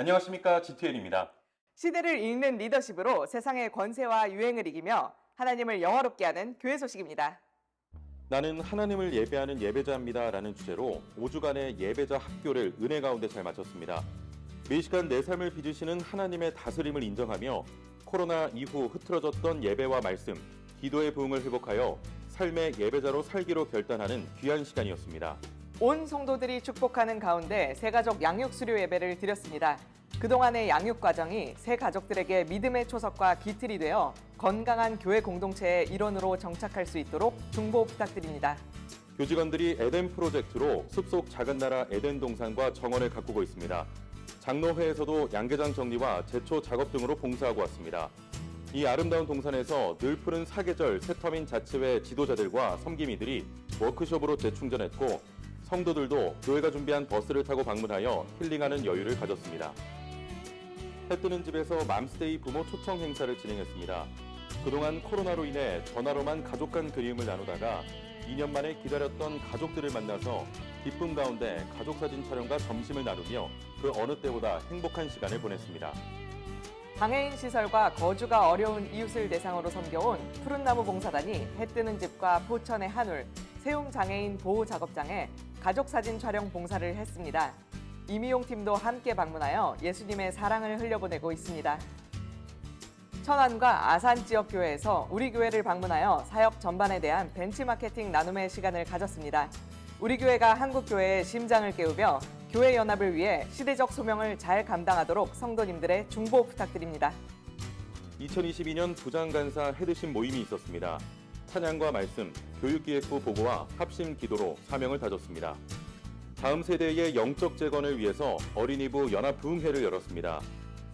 안녕하십니까 GTN입니다. 시대를 읽는 리더십으로 세상의 권세와 유행을 이기며 하나님을 영화롭게 하는 교회 소식입니다. 나는 하나님을 예배하는 예배자입니다라는 주제로 5주간의 예배자 학교를 은혜 가운데 잘 마쳤습니다. 매 시간 내 삶을 빚으시는 하나님의 다스림을 인정하며 코로나 이후 흐트러졌던 예배와 말씀, 기도의 부흥을 회복하여 삶의 예배자로 살기로 결단하는 귀한 시간이었습니다. 온 성도들이 축복하는 가운데 새 가족 양육 수료 예배를 드렸습니다. 그동안의 양육 과정이 새 가족들에게 믿음의 초석과 기틀이 되어 건강한 교회 공동체의 일원으로 정착할 수 있도록 중보 부탁드립니다. 교직원들이 에덴 프로젝트로 숲속 작은 나라 에덴 동산과 정원을 가꾸고 있습니다. 장로회에서도 양계장 정리와 제초 작업 등으로 봉사하고 왔습니다. 이 아름다운 동산에서 늘 푸른 사계절 새터민 자치회 지도자들과 섬기미들이 워크숍으로 재충전했고 성도들도 교회가 준비한 버스를 타고 방문하여 힐링하는 여유를 가졌습니다. 해 뜨는 집에서 맘스데이 부모 초청 행사를 진행했습니다. 그동안 코로나로 인해 전화로만 가족 간 그리움을 나누다가 2년 만에 기다렸던 가족들을 만나서 기쁨 가운데 가족 사진 촬영과 점심을 나누며 그 어느 때보다 행복한 시간을 보냈습니다. 장애인 시설과 거주가 어려운 이웃을 대상으로 섬겨온 푸른나무 봉사단이 해 뜨는 집과 포천의 한울, 세움 장애인 보호 작업장에 가족 사진 촬영 봉사를 했습니다. 이미용 팀도 함께 방문하여 예수님의 사랑을 흘려보내고 있습니다. 천안과 아산 지역 교회에서 우리 교회를 방문하여 사역 전반에 대한 벤치마케팅 나눔의 시간을 가졌습니다. 우리 교회가 한국 교회의 심장을 깨우며 교회 연합을 위해 시대적 소명을 잘 감당하도록 성도님들의 중보 부탁드립니다. 2022년 부장간사 헤드십 모임이 있었습니다. 찬양과 말씀, 교육기획부 보고와 합심 기도로 사명을 다졌습니다. 다음 세대의 영적 재건을 위해서 어린이부 연합 부흥회를 열었습니다.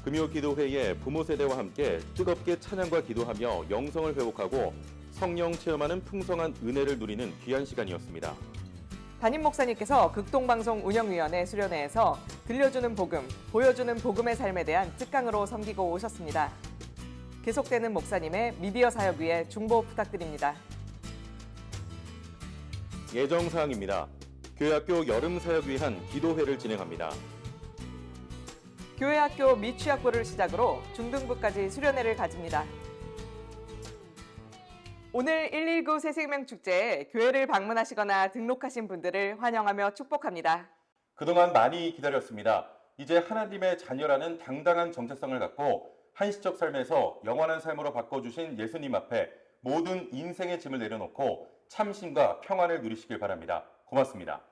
금요 기도회에 부모 세대와 함께 뜨겁게 찬양과 기도하며 영성을 회복하고 성령 체험하는 풍성한 은혜를 누리는 귀한 시간이었습니다. 담임 목사님께서 극동방송 운영위원회 수련회에서 들려주는 복음, 보여주는 복음의 삶에 대한 특강으로 섬기고 오셨습니다. 계속되는 목사님의 미디어 사역 위에 중보 부탁드립니다. 예정 사항입니다. 교회학교 여름 사역 위한 기도회를 진행합니다. 교회학교 미취학부를 시작으로 중등부까지 수련회를 가집니다. 오늘 119 새생명 축제에 교회를 방문하시거나 등록하신 분들을 환영하며 축복합니다. 그동안 많이 기다렸습니다. 이제 하나님의 자녀라는 당당한 정체성을 갖고 한시적 삶에서 영원한 삶으로 바꿔주신 예수님 앞에 모든 인생의 짐을 내려놓고 참심과 평안을 누리시길 바랍니다. 고맙습니다.